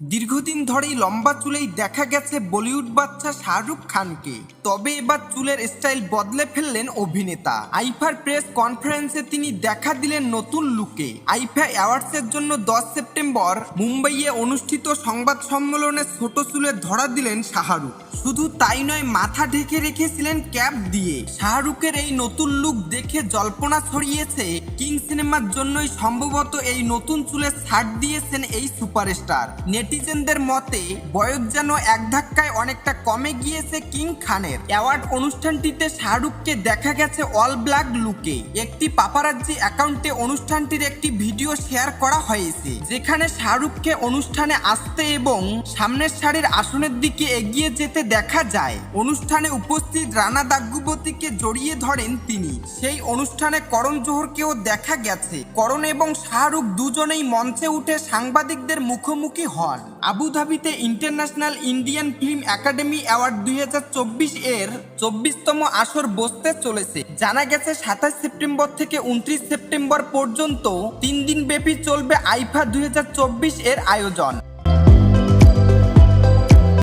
দীর্ঘদিন ধরেই লম্বা চুলেই দেখা গেছে বলিউড বাচ্চা শাহরুখ খানকে। তবে এবার চুলের স্টাইল বদলে ফেললেন অভিনেতা। আইফার প্রেস কনফারেন্সে তিনি দেখা দিলেন নতুন লুকে। আইফা অ্যাওয়ার্ডসের জন্য দশ সেপ্টেম্বর মুম্বাইয়ে অনুষ্ঠিত সংবাদ সম্মেলনে ছোট চুলে ধরা দিলেন শাহরুখ। শুধু তাই নয়, মাথা ঢেকে রেখেছিলেন ক্যাপ দিয়ে। শাহরুখের এই নতুন লুক দেখে জল্পনা ছড়িয়েছে। কিং সিনেমার জন্যই সম্ভবত এই নতুন চুলে ছাড় দিয়েছেন এই সুপারস্টার। নেটিজেনদের মতে, বয়স যেন এক ধাক্কায় অনেকটা কমে গিয়েছে কিং খানের। অ্যাওয়ার্ড অনুষ্ঠানটিতে শাহরুখকে দেখা গেছে অল ব্ল্যাক লুকে। একটি পাপারাজ্জি অ্যাকাউন্টে অনুষ্ঠানটির একটি ভিডিও শেয়ার করা হয়েছে, যেখানে শাহরুখকে অনুষ্ঠানে আসতে এবং সামনের সারির আসনের দিকে এগিয়ে যেতে দেখা যায়। অনুষ্ঠানে উপস্থিত রানা দাগ্গুবতীকে জড়িয়ে ধরেন তিনি। সেই অনুষ্ঠানে করণ জোহরকেও দেখা গেছে। করণ এবং শাহরুখ দুজনেই মঞ্চে উঠে সাংবাদিকদের মুখোমুখি হন। আবুধাবিতে international Indian film academy award দুই হাজার চব্বিশ এর চব্বিশতম আসর বসতে চলেছে। জানা গেছে, সাতাশ সেপ্টেম্বর থেকে উনত্রিশ সেপ্টেম্বর পর্যন্ত তিন দিন ব্যাপী চলবে আইফা দুই হাজার চব্বিশ এর আয়োজন।